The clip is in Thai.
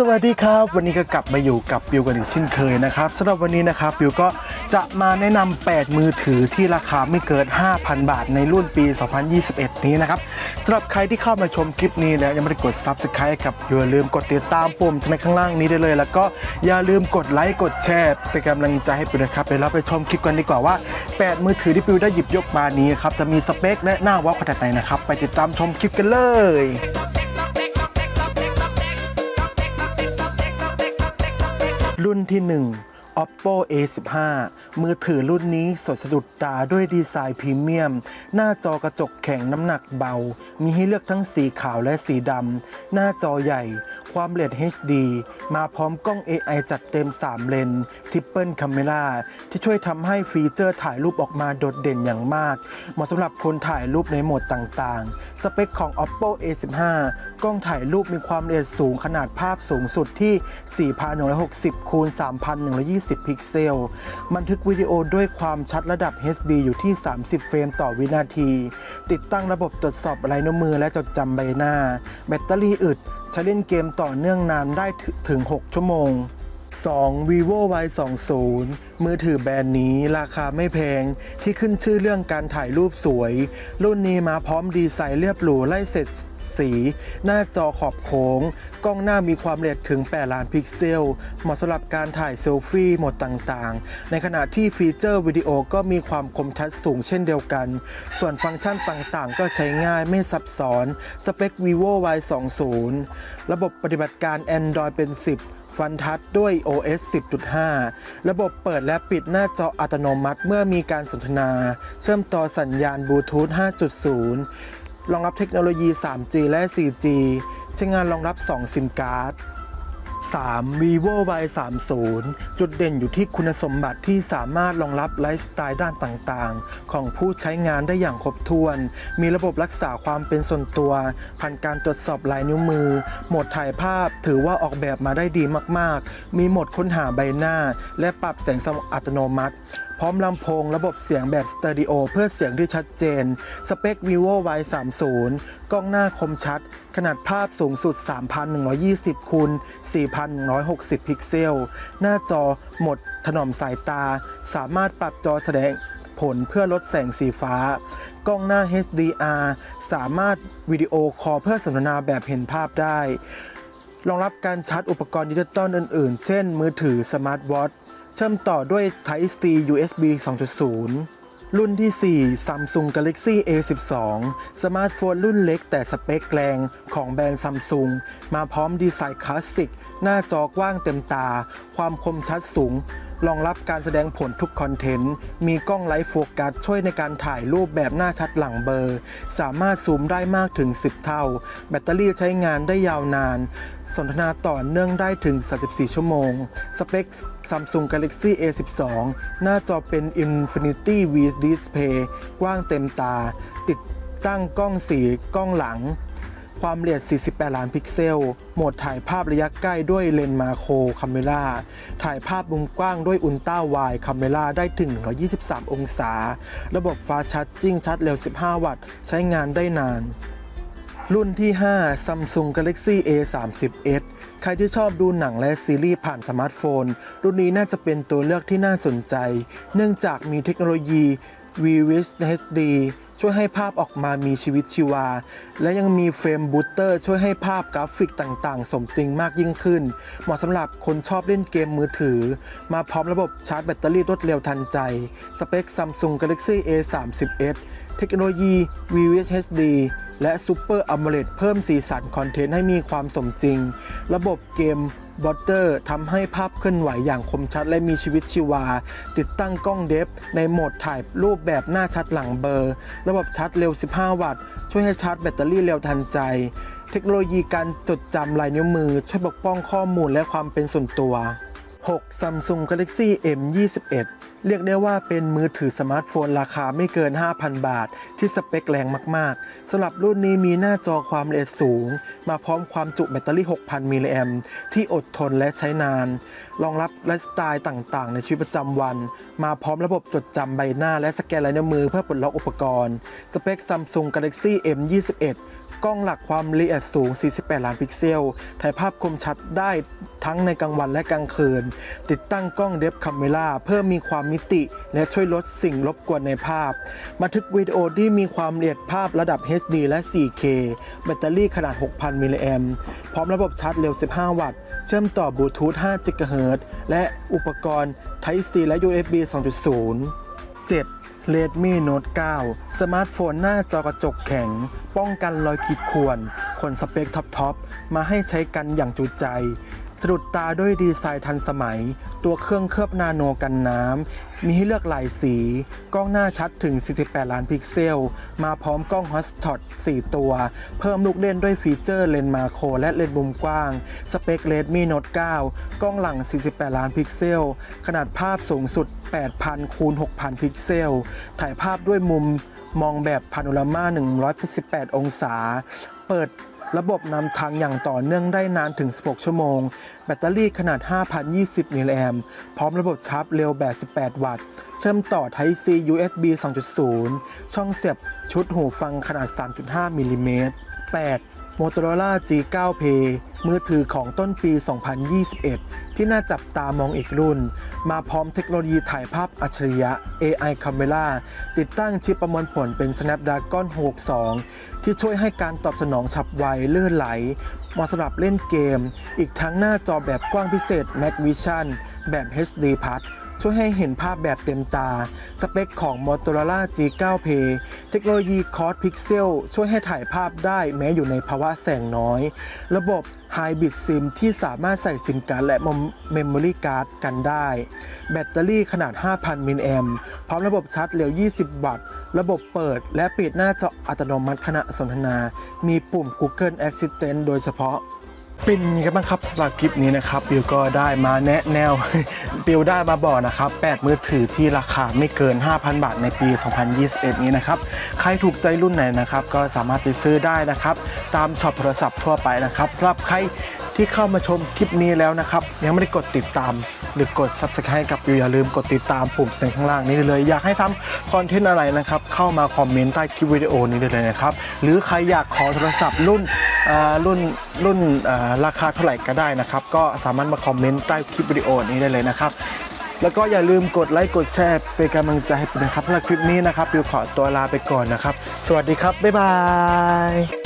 สวัสดีครับ วันนี้ก็กลับมาอยู่กับบิวกันอีกเช่นเคยนะครับสำหรับวันนี้นะครับบิวก็จะมาแนะนำ8มือถือที่ราคาไม่เกิน 5,000 บาทในรุ่นปี 2021 นี้นะครับสำหรับใครที่เข้ามาชมคลิปนี้แล้วยังไม่ได้กด Subscribe กับอย่าลืมกดติดตามปุ่มในข้างล่างนี้ได้เลย แล้วก็อย่าลืมกดไลค์กดแชร์เป็นกำลังใจให้ปิวนะครับเดี๋ยวเราไปชมคลิปกันดีกว่าว่า 8 มือถือที่ปิวได้หยิบยกมานี้ครับจะมีสเปคและหน้าว้าขนาดไหนนะครับไปติดตามชมคลิปกันเลย รุ่นที่1 Oppo A15 มือถือรุ่นนี้สดสะดุดตาด้วยดีไซน์พรีเมียม หน้าจอกระจกแข็งน้ำหนักเบา มีให้เลือกทั้งสีขาวและสีดำ หน้าจอใหญ่ ความเร็ว HD มาพร้อมกล้อง AI จัดเต็ม 3 เลนทิปเปิลคาเมราที่ช่วยทำให้ฟีเจอร์ถ่ายรูปออกมาโดดเด่นอย่างมาก เหมาะสำหรับคนถ่ายรูปในโหมดต่างๆ สเปคของ Oppo A15 กล้องถ่ายรูปมีความละเอียดสูงขนาดภาพสูงสุดที่ 4160 คูณ 3120พิกเซล บันทึกวิดีโอด้วยความชัดระดับ HD อยู่ที่ 30 เฟรมต่อวินาที ติดตั้งระบบตรวจสอบลายนิ้วมือและจดจำใบหน้า แบตเตอรี่อึด ใช้เล่นเกมต่อเนื่องนานได้ถึง 6 ชั่วโมง 2. vivo y 2 0มือถือแบรนด์นี้ราคาไม่แพงที่ขึ้นชื่อเรื่องการถ่ายรูปสวย รุ่นนี้มาพร้อมดีไซน์เรียบหรูไล่เสร็จ สี หน้าจอขอบโค้ง กล้องหน้ามีความละเอียดถึง 8 ล้านพิกเซล เหมาะสำหรับการถ่ายเซลฟี่โหมดต่างๆ ในขณะที่ฟีเจอร์วิดีโอก็มีความคมชัดสูงเช่นเดียวกัน ส่วนฟังก์ชันต่างๆ ก็ใช้ง่ายไม่ซับซ้อน สเปค vivo y 2 0ระบบปฏิบัติการ Android เป็น 10ฟันทัชด้วย OS 10.5 ระบบเปิดและปิดหน้าจออัตโนมัติเมื่อมีการสนทนา เชื่อมต่อสัญญาณบลูทูธ 5.0 รองรับเทคโนโลยี 3G และ 4G ใช้งานรองรับ 2 ซิมการ์ด 3. vivo y 3 0จุดเด่นอยู่ที่คุณสมบัติที่สามารถรองรับไลฟ์สไตล์ด้านต่างๆ ของผู้ใช้งานได้อย่างครบถ้วน มีระบบรักษาความเป็นส่วนตัว ผ่านการตรวจสอบลายนิ้วมือ โหมดถ่ายภาพถือว่าออกแบบมาได้ดีมากๆ มีโหมดค้นหาใบหน้า และปรับแสงสว่างอัตโนมัติ พร้อมลำโพงระบบเสียงแบบสเตอริโอเพื่อเสียงที่ชัดเจน สเปค vivo y 3 0กล้องหน้าคมชัด ขนาดภาพสูงสุด 3,120คูณ4,160 พิกเซล หน้าจอหมดถนอมสายตา สามารถปรับจอแสดงผลเพื่อลดแสงสีฟ้า กล้องหน้า HDR สามารถวิดีโอคอลเพื่อสนทนาแบบเห็นภาพได้ รองรับการชาร์จอุปกรณ์ดิจิตอลอื่นๆ เช่น มือถือสมาร์ทวอทช์ เชื่อมต่อด้วย Type C USB 2.0 รุ่นที่ 4 Samsung Galaxy A12 สมาร์ทโฟนรุ่นเล็กแต่สเปคแรงของแบรนด์ Samsung มาพร้อมดีไซน์คลาสสิก หน้าจอกว้างเต็มตา ความคมชัดสูง รองรับการแสดงผลทุกคอนเทนต์ มีกล้องไลฟ์โฟกัสช่วยในการถ่ายรูปแบบหน้าชัดหลังเบลอร์ สามารถซูมได้มากถึง 10 เท่า แบตเตอรี่ใช้งานได้ยาวนาน สนทนาต่อเนื่องได้ถึง 34 ชั่วโมง สเปค Samsung Galaxy A12 หน้าจอเป็น Infinity V Display กว้างเต็มตา ติดตั้งกล้องสีกล้องหลัง ความละเอียด 48 ล้านพิกเซล โหมดถ่ายภาพระยะใกล้ด้วยเลนส์มาโครคาเมราถ่ายภาพมุมกว้างด้วยอุลตร้าไวคาเมราได้ถึง 123 องศา ระบบฟ้าชาร์จจิ้งชาร์จเร็ว 15 วัตต์ ใช้งานได้นาน รุ่นที่ 5 Samsung Galaxy A30s ใครที่ชอบดูหนังและซีรีส์ผ่านสมาร์ทโฟน รุ่นนี้น่าจะเป็นตัวเลือกที่น่าสนใจ เนื่องจากมีเทคโนโลยี V-Wish HD ช่วยให้ภาพออกมามีชีวิตชีวา และยังมีเฟรมบูตเตอร์ช่วยให้ภาพกราฟิกต่างๆ สมจริงมากยิ่งขึ้น เหมาะสำหรับคนชอบเล่นเกมมือถือ มาพร้อมระบบชาร์จแบตเตอรี่รวดเร็วทันใจ สเปค Samsung Galaxy A30s เทคโนโลยี V-Wish HD และ Super AMOLED เพิ่มสีสันคอนเทนต์ให้มีความสมจริง ระบบเกมบอตเตอร์ทำให้ภาพเคลื่อนไหวอย่างคมชัดและมีชีวิตชีวา ติดตั้งกล้องเดฟ ในโหมดถ่ายรูปแบบหน้าชัดหลังเบลอร์ ระบบชาร์จเร็ว 15 วัตต์ ช่วยให้ชาร์จแบตเตอรี่เร็วทันใจ เทคโนโลยีการจดจำลายนิ้วมือ ช่วยปกป้องข้อมูลและความเป็นส่วนตัว 6. Samsung Galaxy M21 เรียกได้ว่าเป็นมือถือสมาร์ทโฟนราคาไม่เกิน 5,000 บาท ที่สเปคแรงมาก ๆสำหรับรุ่นนี้มีหน้าจอความละเอียดสูง มาพร้อมความจุแบตเตอรี่ 6,000 มิลลิแอมที่อดทนและใช้นาน รองรับไลฟ์สไตล์ต่างๆ ในชีวิตประจำวัน มาพร้อมระบบจดจำใบหน้าและสแกนลายนิ้วมือเพื่อปลดล็อกอุปกรณ์ สเปค Samsung Galaxy M21 กล้องหลักความละเอียดสูง 48 ล้านพิกเซล ถ่ายภาพคมชัดได้ทั้งในกลางวันและกลางคืน ติดตั้งกล้องเดฟคัมเมราเพื่อมีความมิติ และช่วยลดสิ่งรบกวนในภาพ บันทึกวิดีโอที่มีความละเอียดภาพระดับ HD และ 4K แบตเตอรี่ขนาด 6,000 มิลลิแอมป์พร้อมระบบชาร์จเร็ว 15 วัตต์ เชื่อมต่อบลูทูธ 5 GHz และอุปกรณ์ Type C และ USB 2.0 7 Redmi Note 9 สมาร์ทโฟนหน้าจอกระจกแข็ง ป้องกันรอยขีดข่วนคนสเปคท็อปๆมาให้ใช้กันอย่างจุใจสะดุดตาด้วยดีไซน์ทันสมัย ตัวเครื่องเคลือบนาโนกันน้ำ มีให้เลือกหลายสี กล้องหน้าชัดถึง 48 ล้านพิกเซล มาพร้อมกล้องฮอสทอต4ตัว เพิ่มลูกเล่นด้วยฟีเจอร์เลนส์มาโครและเลนส์มุมกว้าง สเปค Redmi Note 9 กล้องหลัง 48 ล้านพิกเซล ขนาดภาพสูงสุด 8,000คูณ6,000 พิกเซล ถ่ายภาพด้วยมุมมองแบบพาโนรามา 118 องศา เปิดระบบนำทางอย่างต่อเนื่องได้นานถึง 16 ชั่วโมง แบตเตอรี่ขนาด 5,020 มิลลิแอมพร้อมระบบชาร์จเร็วแบบ 18 วัตต์ เชื่อมต่อ Type C USB 2.0 ช่องเสียบชุดหูฟังขนาด 3.5 มิลลิเมตร 8 Motorola G9 Play มือถือของต้นปี 2021 ที่น่าจับตามองอีกรุ่น มาพร้อมเทคโนโลยีถ่ายภาพอัจฉริยะ AI Camera ติดตั้งชิปประมวลผลเป็น Snapdragon 62ที่ช่วยให้การตอบสนองฉับไวลื่นไหลเหมาะสำหรับเล่นเกม อีกทั้งหน้าจอแบบกว้างพิเศษ Mac Vision แบบ HD Plus ช่วยให้เห็นภาพแบบเต็มตา สเปคของ Motorola G9 Play เทคโนโลยี Quad Pixel ช่วยให้ถ่ายภาพได้แม้อยู่ในภาวะแสงน้อย ระบบ Hybrid SIM ที่สามารถใส่ซิมการ์ดและ Memory Card กันได้ แบตเตอรี่ขนาด 5,000 มิลลิแอมพร้อมระบบชาร์จเร็ว 20 วัตต์ ระบบเปิดและปิดหน้าจออัตโนมัติขณะสนทนา มีปุ่ม Google Assistant โดยเฉพาะ เป็นยังไงบ้างครับสำหรับคลิปนี้นะครับบิวก็ได้มาแนะแนวบิวได้มาบอกนะครับ 8 มือถือที่ราคาไม่เกิน 5,000 บาทในปี 2021 นี้นะครับ ใครถูกใจรุ่นไหนนะครับ ก็สามารถไปซื้อได้นะครับ ตามช็อปโทรศัพท์ทั่วไปนะครับสำหรับใครที่เข้ามาชมคลิปนี้แล้วนะครับ ยังไม่ได้กดติดตาม หรือกด subscribe กับบิวอย่าลืมกดติดตามปุ่มแสดงข้างล่างนี้เลย อยากให้ทำคอนเทนต์อะไรนะครับ เข้ามาคอมเมนต์ใต้คลิปวิดีโอนี้ได้เลยนะครับ หรือใครอยากขอโทรศัพท์รุ่นรุ่นรุ่นราคาเท่าไหร่ก็ได้นะครับ ก็สามารถมาคอมเมนต์ใต้คลิปวิดีโอนี้ได้เลยนะครับแล้วก็อย่าลืมกดไลค์กดแชร์เป็นกำลังใจให้ผมนะครับสำหรับคลิปนี้นะครับบิวขอตัวลาไปก่อนนะครับ สวัสดีครับ บ๊ายบาย